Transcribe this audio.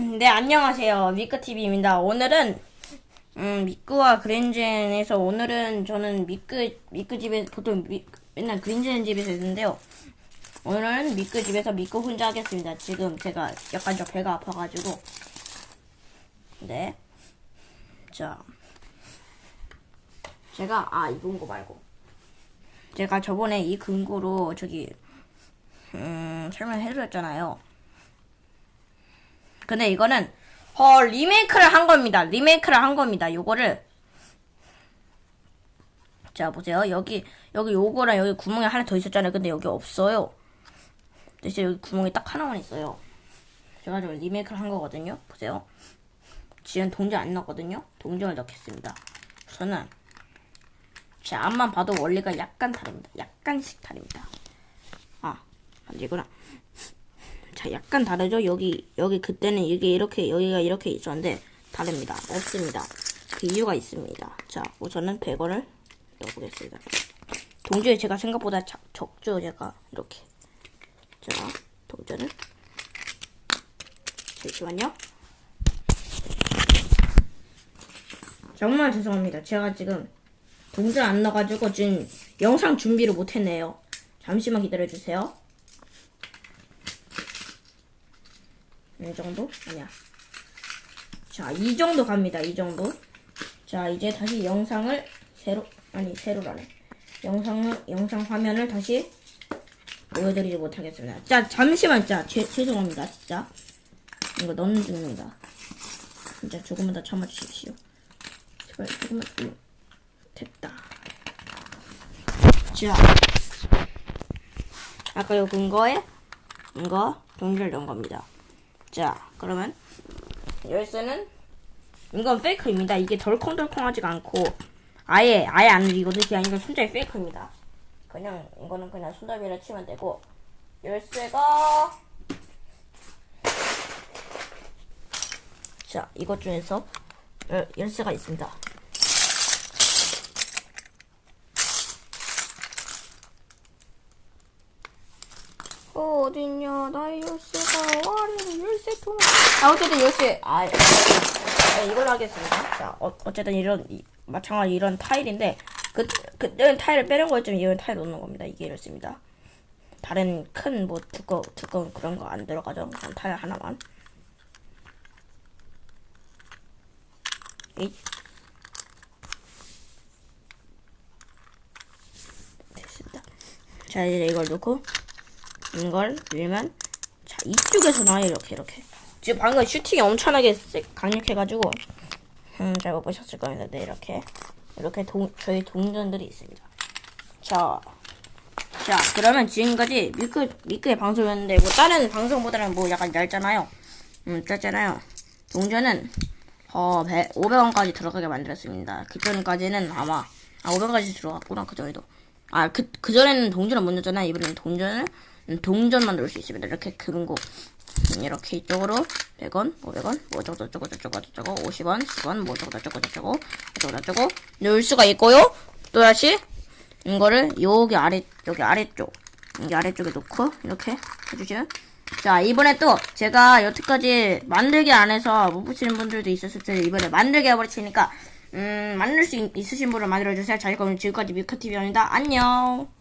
네, 안녕하세요. 미끄TV입니다. 오늘은, 음, 미끄와 그린젠에서 오늘은 저는 미끄, 미끄 집에, 보통 미, 맨날 그린젠 집에서 있는데요. 오늘은 미끄 집에서 미끄 혼자 하겠습니다. 지금 제가 약간 좀 배가 아파가지고. 네. 자. 제가, 아, 이건 거 말고. 제가 저번에 이 근거로 저기, 음, 설명해드렸잖아요. 근데 이거는 어 리메이크를 한 겁니다. 리메이크를 한 겁니다. 요거를 자 보세요. 여기 여기 요거랑 여기 구멍이 하나 더 있었잖아요. 근데 여기 없어요. 대신 여기 구멍이 딱 하나만 있어요. 제가 좀 리메이크를 한 거거든요. 보세요. 지금 동전 안 넣었거든요. 동전을 넣겠습니다. 저는 제 앞만 봐도 원리가 약간 다릅니다. 약간씩 다릅니다. 아, 아니구나. 자, 약간 다르죠? 여기, 여기 그때는 이게 이렇게, 여기가 이렇게 있었는데, 다릅니다. 없습니다. 그 이유가 있습니다. 자, 우선은 100원을 넣어보겠습니다. 동전이 제가 생각보다 자, 적죠, 제가. 이렇게. 자, 동전을. 잠시만요. 정말 죄송합니다. 제가 지금 동전 안 넣어가지고 지금 영상 준비를 못했네요. 잠시만 기다려주세요. 이 정도? 아니야. 자, 이 정도 갑니다. 이 정도. 자, 이제 다시 영상을 새로 아니 새로라네. 영상을 영상 화면을 다시 보여드리지 못하겠습니다. 자, 잠시만, 자, 죄, 죄송합니다, 진짜. 이거 넣는 중입니다. 진짜 조금만 더 참아주십시오. 제발 조금만 더. 됐다. 자, 아까 요 근거에 동전 넣은 겁니다. 자, 그러면 열쇠는 이건 페이크입니다. 이게 덜컹덜컹하지가 않고 아예 아예 안 움직이거든요. 그냥 이건 손잡이 페이크입니다. 그냥 이거는 그냥 손잡이라 치면 되고 열쇠가 자 이것 중에서 열, 열쇠가 있습니다. 어, 어딨냐? 나의 열쇠가 와리는 열쇠 통 아 어쨌든 열쇠. 아 네, 이걸로 하겠습니다. 자 어, 어쨌든 이런 이, 마찬가지 이런 타일인데 그 그때는 타일을 빼는 거였지만 이런 타일 넣는 겁니다. 이게 열쇠입니다. 다른 큰 뭐 두꺼 두꺼운 그런 거 안 들어가죠? 그냥 타일 하나만. 에이. 됐습니다. 자 이제 이걸 넣고 이걸 밀면 자 이쪽에서 나와요 이렇게 이렇게. 지금 방금 슈팅이 엄청나게 세- 강력해가지고 음, 잘못 보셨을 겁니다 네 이렇게. 이렇게 동, 저희 동전들이 있습니다. 자, 자 그러면 지금까지 미끄 미끄의 방송이었는데 뭐 다른 방송보다는 뭐 약간 얇잖아요. 음 짧잖아요. 동전은 어 500원까지 들어가게 만들었습니다. 그 전까지는 아마 아 500원까지 들어갔구나 그 전에도. 아, 그, 그전에는 동전을 못 넣었잖아요. 이번에는 동전을, 음, 동전만 넣을 수 있습니다. 이렇게 긁고, 음, 이렇게 이쪽으로 100원, 500원, 뭐 저거 저거 저거 저거 50원, 10원, 뭐 저거 저거 저거 저거 저거 넣을 수가 있고요. 또 다시 이거를 여기 아래, 여기 아래쪽, 여기 아래쪽에 놓고, 이렇게 해주시면. 자, 이번에 또 제가 여태까지 만들기 안 해서 못 붙이는 분들도 있었을 텐데, 이번에 만들게 해버리니까, 음, 만들 수 있, 있으신 분을 만들어주세요. 자, 그럼 지금까지 미카TV입니다. 안녕!